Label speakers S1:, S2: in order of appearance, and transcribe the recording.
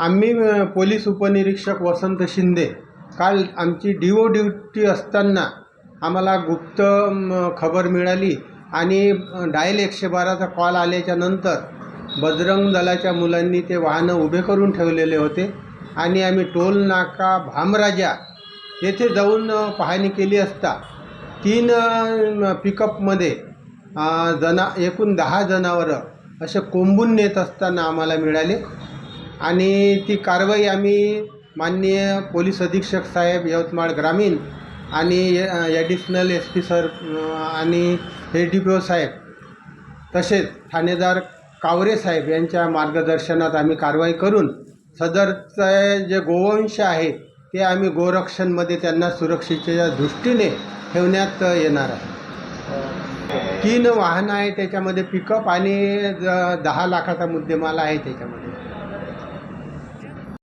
S1: आम्ही पोलीस उपनिरीक्षक वसंत शिंदे काल आमची डी ओ ड्युटी असताना आम्हाला गुप्त खबर मिळाली आणि डायल एकशे बाराचा कॉल आल्याच्यानंतर बजरंग दलाच्या मुलांनी ते वाहनं उभे करून ठेवलेले होते आणि आम्ही टोल नाका भामराजा येथे जाऊन पाहणी केली असता तीन पिकअपमध्ये जना एकूण दहा जनावरं असे कोंबून नेत असताना आम्हाला मिळाले. आणि ती कारवाई आम्ही माननीय पोलीस अधीक्षक साहेब यवतमाळ ग्रामीण आणि ॲडिशनल एस पी सर आणि हे डी पी ओ साहेब तसेच ठाणेदार कावरे साहेब यांच्या मार्गदर्शनात आम्ही कारवाई करून सदरचं जे गोवंश आहे ते आम्ही गोरक्षणमध्ये त्यांना सुरक्षेच्या दृष्टीने ठेवण्यात येणार आहे. तीन वाहनं आहे त्याच्यामध्ये पिकअप आणि दहा लाखाचा मुद्देमाल आहे त्याच्यामध्ये.